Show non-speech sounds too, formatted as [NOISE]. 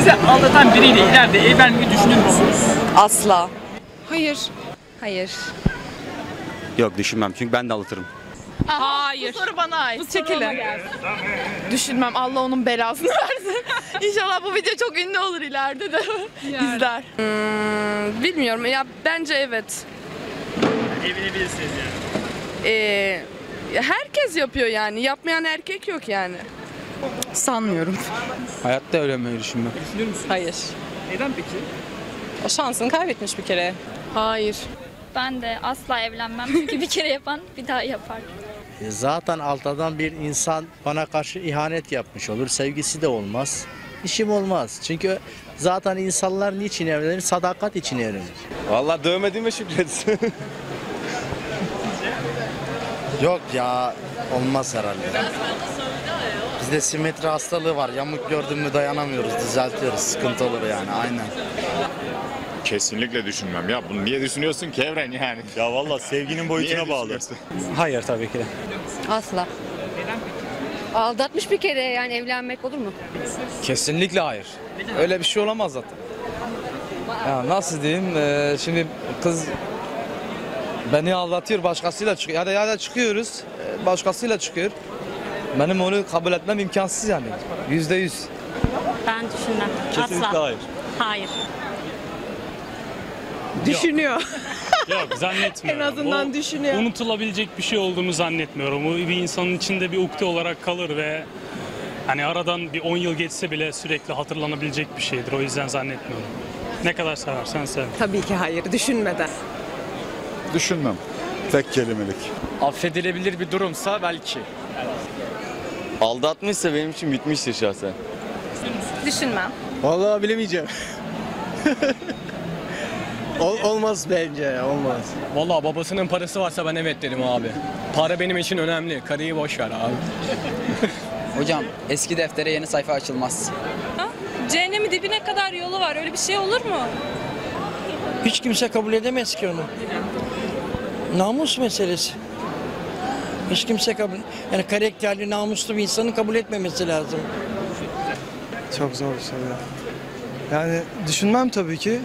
Sizi aldatan biriyle ileride evlenmeyi düşünür müsünüz? Asla. Hayır. Hayır. Yok düşünmem çünkü ben de aldatırım. Hayır. Bu soru bana ait. Bu çekili. Düşünmem. Allah onun belasını [LAUGHS] versin. İnşallah bu video çok ünlü olur ileride de izler. Hmm, bilmiyorum ya bence evet. Evlenebilirsiniz yani. Ee, herkes yapıyor yani. Yapmayan erkek yok yani. Sanmıyorum. Hayatta evlenmeyi düşünmem. Düşünür müsünüz? Hayır. Neden peki? O şansını kaybetmiş bir kere. Hayır. Ben de asla evlenmem çünkü bir kere yapan bir daha yapar. E, Zaten altadan bir insan bana karşı ihanet yapmış olur. Sevgisi de olmaz. İşim olmaz. Çünkü zaten insanlar niçin evlenir? Sadakat için evlenir. Vallahi dövmediğime şükret. Yok ya olmaz herhalde. Bizde simetri hastalığı var. Yamuk gördün mü dayanamıyoruz. Düzeltiyoruz. Sıkıntı olur yani. Aynen. Kesinlikle düşünmem ya. Bunu niye düşünüyorsun ki Evren yani? Ya vallahi sevginin boyutuna bağlı. Hayır tabii ki de. Asla. Aldatmış bir kere yani evlenmek olur mu? Kesinlikle hayır. Öyle bir şey olamaz zaten. Ya nasıl diyeyim? Ee, şimdi kız beni aldatıyor başkasıyla çıkıyor. Ya da ya da çıkıyoruz e, başkasıyla çıkıyor. Benim onu kabul etmem imkansız yani. Yüzde yüz. Ben düşünmem. Kesinlikle hayır. Hayır. Düşünüyor. Yok zannetmiyorum. En azından Bu düşünüyor. Unutulabilecek bir şey olduğunu zannetmiyorum. Bu bir insanın içinde bir ukde olarak kalır ve hani aradan bir 10 yıl geçse bile sürekli hatırlanabilecek bir şeydir. O yüzden zannetmiyorum. Ne kadar seversen sev. Tabii ki hayır. Düşünmeden. Düşünmem. Tek kelimelik. Affedilebilir bir durumsa belki. Aldatmışsa benim için bitmiştir şahsen. Düşünmem. Vallahi bilemeyeceğim. [LAUGHS] olmaz bence. Olmaz. Vallahi babasının parası varsa ben evet dedim abi. Para benim için önemli. Karıyı boş ver abi. [LAUGHS] Hocam eski deftere yeni sayfa açılmaz. Cehennemin dibine kadar yolu var. Öyle bir şey olur mu? Hiç kimse kabul edemez ki onu. Namus meselesi. Hiç kimse kabul, yani karakterli, namuslu bir insanın kabul etmemesi lazım. Çok zor bir soru. Yani düşünmem tabii ki.